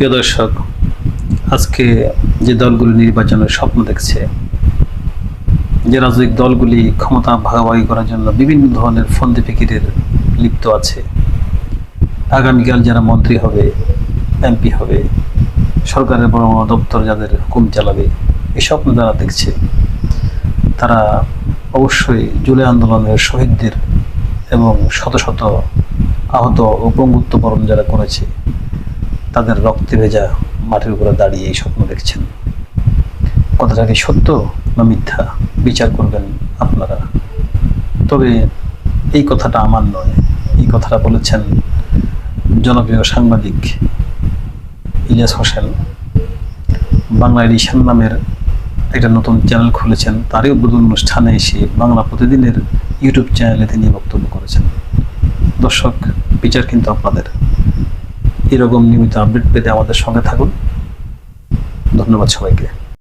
প্রিয় দর্শক, আজকে যে দলগুলি নির্বাচনের স্বপ্ন দেখছে, যে রাজনৈতিক দলগুলি ক্ষমতা ভাগাভাগি করার জন্য বিভিন্ন ধরনের ফন্দি ফিকিরের লিপ্ত আছে, আগামীকাল যারা মন্ত্রী হবে, এমপি হবে, সরকারের বড় বড় দপ্তর যাদের হুকুম চালাবে, এই স্বপ্ন যারা দেখছে, তারা অবশ্যই জুলাই আন্দোলনের শহীদদের এবং শত শত আহত ও পঙ্গুত্ব বরণ যারা করেছে তাদের রক্তে ভেজা মাটির উপরে দাঁড়িয়ে এই স্বপ্ন দেখছেন। কথাটা কি সত্য না মিথ্যা? বিচার করবেন আপনারা। তবে এই কথাটা আমার নয়। এই কথাটা বলেছেন জনপ্রিয় সাংবাদিক ইলিয়াস হোসেন। বাংলা এডিশন নামের একটা নতুন চ্যানেল খুলেছেন। তারই উদ্বোধন অনুষ্ঠানে এসে বাংলা প্রতিদিনের ইউটিউব চ্যানেলে তিনি বক্তব্য করেছেন। দর্শক, বিচার কিন্তু আপনাদের। এরকম নিয়মিত আপডেট পেতে আমাদের সঙ্গে থাকুন। ধন্যবাদ সবাইকে।